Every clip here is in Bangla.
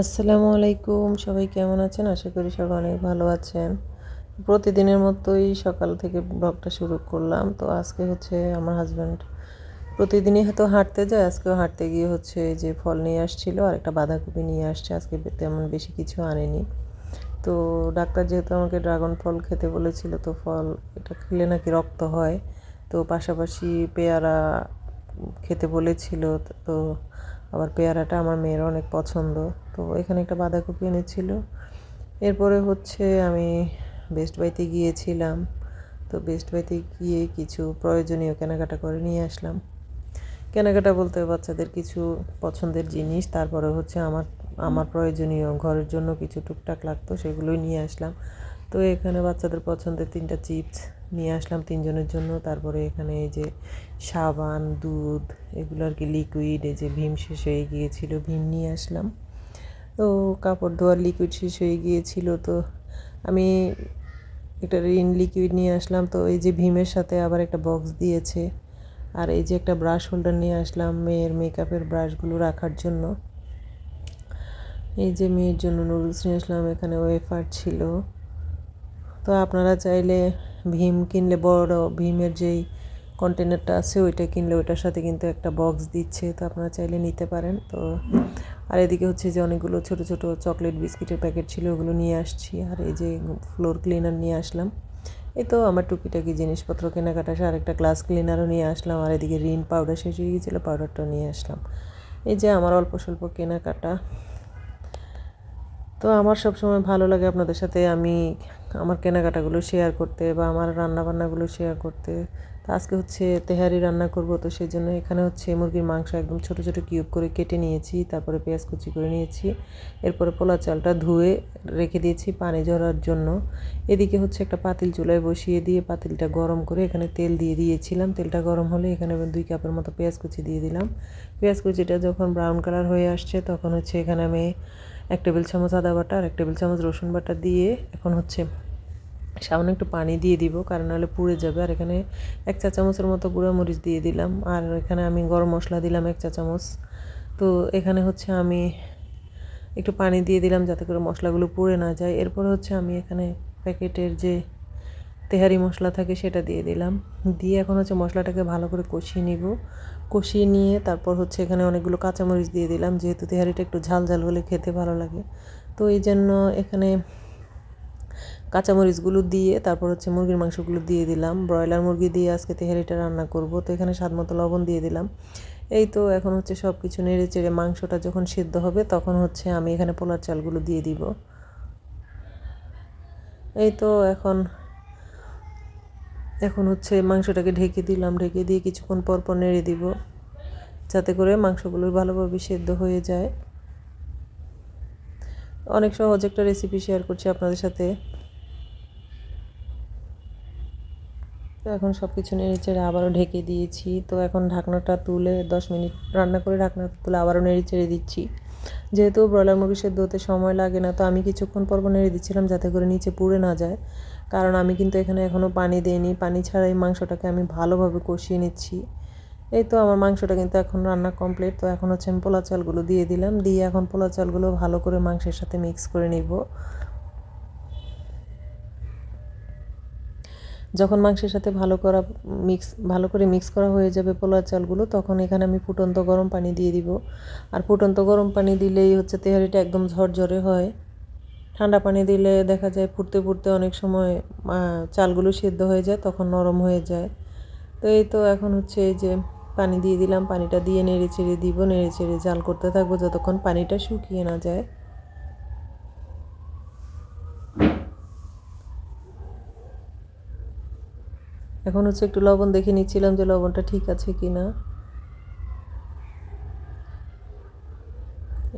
আসসালামু আলাইকুম। সবাই কেমন আছেন? আশা করি সবাই অনেক ভালো আছেন। প্রতিদিনের মতোই সকাল থেকে ব্লগটা শুরু করলাম। তো আজকে হচ্ছে আমার হাজব্যান্ড প্রতিদিনই হয়তো হাঁটতে যায়। আজকেও হাঁটতে গিয়ে হচ্ছে যে ফল নিয়ে আসছিল আর একটা বাঁধাকপি নিয়ে আসছে। আজকে তেমন বেশি কিছু আনেনি। তো ডাক্তার যেহেতু আমাকে ড্রাগন ফল খেতে বলেছিল, তো ফল এটা খেলে নাকি রক্ত হয়। তো পাশাপাশি পেয়ারা খেতে বলেছিল। তো আবার পেয়ারাটা আমার মেয়ের অনেক পছন্দ। তো এখানে একটা বাঁধাকপি এনেছিল। এরপরে হচ্ছে আমি বেস্ট বাইতে গিয়েছিলাম। তো বেস্ট বাইতে গিয়ে কিছু প্রয়োজনীয় কেনাকাটা করে নিয়ে আসলাম। কেনাকাটা বলতে বাচ্চাদের কিছু পছন্দের জিনিস, তারপরে হচ্ছে আমার আমার প্রয়োজনীয় ঘরের জন্য কিছু টুকটাক লাগতো সেগুলোই নিয়ে আসলাম। তো এখানে বাচ্চাদের পছন্দের তিনটা চিপস নিয়ে আসলাম তিনজনের জন্য। তারপরে এখানে এই যে সাবান, দুধ, এগুলো আর কি লিকুইড এই যে ভীম শেষ হয়ে গিয়েছিল, ভীম নিয়ে আসলাম। তো কাপড় ধোয়ার লিকুইড শেষ হয়ে গিয়েছিল, তো আমি একটা রিন লিকুইড নিয়ে আসলাম। তো এই যে ভীমের সাথে আবার একটা বক্স দিয়েছে, আর এই যে একটা ব্রাশ হোল্ডার নিয়ে আসলাম মেয়ের মেকআপের ব্রাশগুলো রাখার জন্য। এই যে মেয়ের জন্য নুডলস নিয়ে আসলাম, এখানে ওয়েফার ছিল। তো আপনারা চাইলে ভীম কিনলে, বড় ভীমের যেই কন্টেনারটা আছে, ওইটা কিনলে ওইটার সাথে কিন্তু একটা বক্স দিচ্ছে। তো আপনারা চাইলে নিতে পারেন। তো আর এদিকে হচ্ছে যে অনেকগুলো ছোট ছোট চকলেট বিস্কিটের প্যাকেট ছিল, ওগুলো নিয়ে আসছি। আর এই যে ফ্লোর ক্লিনার নিয়ে আসলাম। এই তো আমার টুকিটাকি জিনিসপত্র কেনাকাটা আর একটা গ্লাস ক্লিনারও নিয়ে আসলাম। আর এদিকে রিন পাউডার শেষ হয়ে গিয়েছিল পাউডারটাও নিয়ে আসলাম। এই যে আমার অল্প স্বল্প কেনাকাটা। তো আমার সব সময় ভালো লাগে আপনাদের সাথে আমি আমার কেনাকাটাগুলো শেয়ার করতে বা আমার রান্নাবান্নাগুলো শেয়ার করতে। তো আজকে হচ্ছে তেহারি রান্না করব, তো সেই জন্য এখানে হচ্ছে মুরগির মাংস একদম ছোট ছোট কিউব করে কেটে নিয়েছি, তারপরে পেঁয়াজ কুচি করে নিয়েছি, এরপরে পোলা চালটা ধুয়ে রেখে দিয়েছি পানি ঝরার জন্য। এদিকে হচ্ছে একটা পাতিল চুলায় বসিয়ে দিয়ে পাতিলটা গরম করে এখানে তেল দিয়ে দিয়েছিলাম। তেলটা গরম হলে এখানে দুই কাপের মতো পেঁয়াজ কুচি দিয়ে দিলাম। পেঁয়াজ কুচিটা যখন ব্রাউন কালার হয়ে আসছে, তখন হচ্ছে এখানে আমি এক টেবিল চামচ আদা বাটা আর এক টেবিল চামচ রসুন বাটা দিয়ে এখন হচ্ছে সামান্য একটু পানি দিয়ে দিব, কারণ নাহলে পুড়ে যাবে। আর এখানে এক চা চামচের মতো গুঁড়া মরিচ দিয়ে দিলাম, আর এখানে আমি গরম মশলা দিলাম এক চা চামচ। তো এখানে হচ্ছে আমি একটু পানি দিয়ে দিলাম যাতে করে মশলাগুলো পুড়ে না যায়। এরপর হচ্ছে আমি এখানে প্যাকেটের যে তেহারি মশলা থাকে সেটা দিয়ে দিলাম। দিয়ে এখন হচ্ছে মশলাটাকে ভালো করে কষিয়ে নিব। কষিয়ে নিয়ে তারপর হচ্ছে এখানে অনেকগুলো কাঁচামরিচ দিয়ে দিলাম, যেহেতু তেহারিটা একটু ঝাল ঝাল হলে খেতে ভালো লাগে। তো এই জন্য এখানে কাঁচামরিচগুলো দিয়ে তারপর হচ্ছে মুরগির মাংসগুলো দিয়ে দিলাম। ব্রয়লার মুরগি দিয়ে আজকে তেহারিটা রান্না করব। তো এখানে স্বাদ মতো লবণ দিয়ে দিলাম। এই তো এখন হচ্ছে সব কিছু নেড়ে চেড়ে মাংসটা যখন সিদ্ধ হবে তখন হচ্ছে আমি এখানে পোলার চালগুলো দিয়ে দিব। এই তো এখন এখন হচ্ছে মাংসটাকে ঢেকে দিলাম, ঢেকে দিয়ে কিছুক্ষণ পর পর নেড়ে দিব, যাতে করে মাংসগুলো ভালোভাবে সেদ্ধ হয়ে যায়। অনেক সহজ একটা রেসিপি শেয়ার করছি আপনাদের সাথে। তো এখন সব কিছু নেড়ে চেড়ে আবারও ঢেকে দিয়েছি। তো এখন ঢাকনাটা তুলে দশ মিনিট রান্না করে ঢাকনাটা তুলে আবারও নেড়ে চেড়ে দিচ্ছি। যেহেতু ব্রয়লার মুরগি সেদ্ধ হতে সময় লাগে না, তো আমি কিছুক্ষণ পর নেড়ে দিচ্ছিলাম যাতে করে নিচে পুড়ে না যায়। কারণ আমি কিন্তু এখানে এখনও পানি দিইনি। পানি ছাড়াই মাংসটাকে আমি ভালোভাবে কষিয়ে নিচ্ছি। এই তো আমার মাংসটা কিন্তু এখন রান্না কমপ্লিট। তো এখন হচ্ছে আমি পোলা চালগুলো দিয়ে দিলাম। দিয়ে এখন পোলা চালগুলো ভালো করে মাংসের সাথে মিক্স করে নিব। যখন মাংসের সাথে ভালো করা মিক্স, ভালো করে মিক্স করা হয়ে যাবে পোলার চালগুলো, তখন এখানে আমি ফুটন্ত গরম পানি দিয়ে দিব। আর ফুটন্ত গরম পানি দিলেই হচ্ছে তেহারিটা একদম ঝরঝরে হয়। ঠান্ডা পানি দিলে দেখা যায় ফুটতে ফুটতে অনেক সময় চালগুলো সেদ্ধ হয়ে যায়, তখন নরম হয়ে যায়। তো এই তো এখন হচ্ছে এই যে পানি দিয়ে দিলাম, পানিটা দিয়ে নেড়ে চেড়ে দিব, নেড়ে চেড়ে জাল করতে থাকব যতক্ষণ পানিটা শুকিয়ে না যায়। এখন হচ্ছে একটু লবণ দেখে নিচ্ছিলাম যে লবণটা ঠিক আছে কি না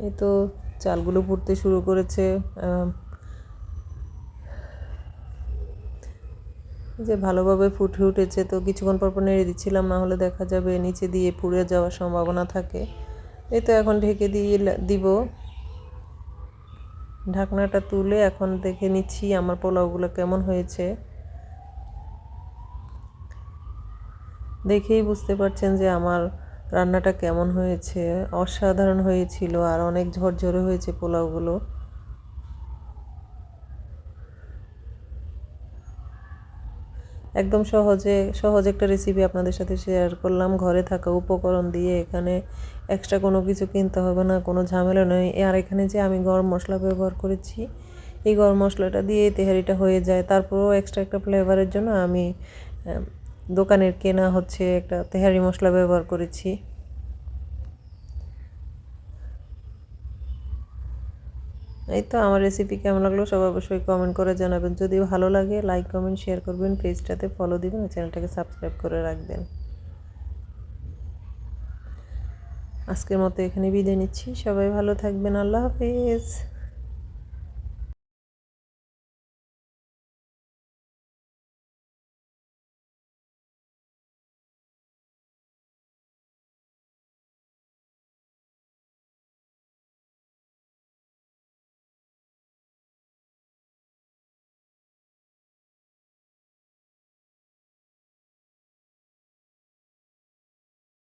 এই তো চালগুলো ফুটতে শুরু করেছে যে ভালোভাবে ফুটে উঠেছে। তো কিছুক্ষণ পর পর নেড়ে দিচ্ছিলাম, না হলে দেখা যাবে নিচে দিয়ে পুড়ে যাওয়ার সম্ভাবনা থাকে। এই তো এখন ঢেকে দিয়ে দিব। ঢাকনাটা তুলে এখন দেখে নিচ্ছি আমার পোলাওগুলো কেমন হয়েছে। দেখেই বুঝতে পারছেন যে আমার রান্নাটা কেমন হয়েছে? অসাধারণ হয়েছিল আর অনেক ঝরঝরে হয়েছে পোলাওগুলো। একদম সহজে, সহজ একটা রেসিপি আপনাদের সাথে শেয়ার করলাম। ঘরে থাকা উপকরণ দিয়ে এখানে এক্সট্রা কোনো কিছু কিনতে হবে না, কোনো ঝামেলা নয় আর এখানে যে আমি গরম মশলা ব্যবহার করেছি, এই গরম মশলাটা দিয়ে তেহারিটা হয়ে যায়। তারপরেও এক্সট্রা একটা ফ্লেভারের জন্য আমি দোকানের কেনা হচ্ছে একটা তেহারি মশলা ব্যবহার করেছি। এই তো আমার রেসিপি কেমন লাগল সবাই অবশ্যই কমেন্ট করে জানাবেন। যদি ভালো লাগে লাইক কমেন্ট শেয়ার করবেন পেজটাতে ফলো দিবেন চ্যানেলটাকে সাবস্ক্রাইব করে রাখবেন। আজকের মতো এখানে বিদায় নিচ্ছি। সবাই ভালো থাকবেন। আল্লাহ হাফিজ।